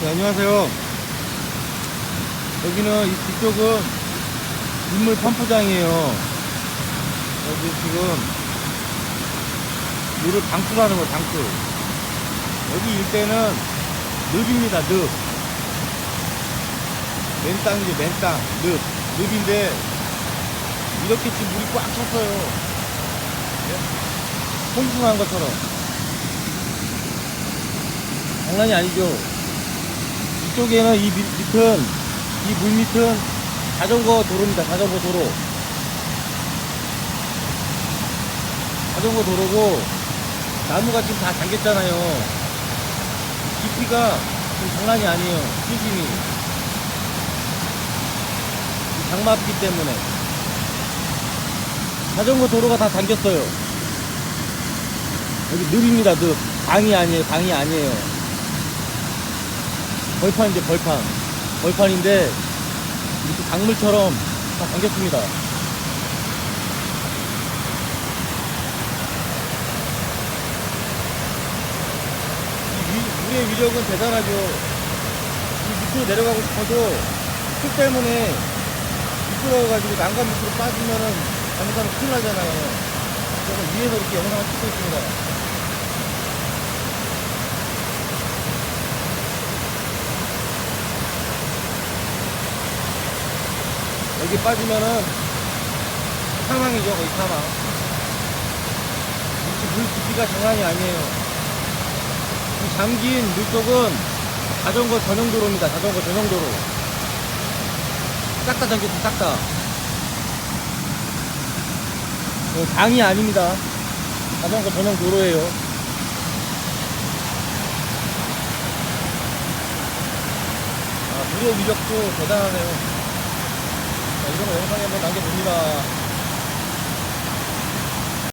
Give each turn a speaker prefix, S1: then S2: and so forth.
S1: 네, 안녕하세요. 여기는 이 뒤쪽은 인물 펌프장이에요. 여기 지금 물을 방출하는 거 방출. 여기 일대는 늪입니다. 늪. 맨 땅이죠. 맨 땅. 늪. 늪인데 이렇게 지금 물이 꽉 찼어요. 네? 홍수한 것처럼. 장난이 아니죠. 이쪽에는 이 밑, 밑은, 이 물 밑은 자전거 도로입니다. 자전거 도로. 자전거 도로고, 나무가 지금 다 잠겼잖아요. 깊이가 지금 장난이 아니에요. 수심이. 이 장마비 때문에. 자전거 도로가 다 잠겼어요. 여기 늪입니다, 늪. 방이 아니에요, 방이 아니에요. 벌판인데 벌판. 벌판인데 이렇게 강물처럼 다 잠겼습니다. 이 위- 물의 위력은 대단하죠. 이 밑으로 내려가고 싶어도 흙 때문에 미끄러워가지고 난간 밑으로 빠지면은 잘못하면 큰일 나잖아요. 그래서 위에서 이렇게 영상을 찍고 있습니다 여기 빠지면은 사망이죠, 거의 사망. 이물 깊이가 장난이 아니에요. 이 잠긴 물속은 자전거 전용 도로입니다. 자전거 전용 도로. 싹다 잠겼어, 싹 다. 어, 방이 아닙니다. 자전거 전용 도로예요. 아, 물의 위력도 대단하네요. 자, 이런 거 영상에 한번 남겨봅니다.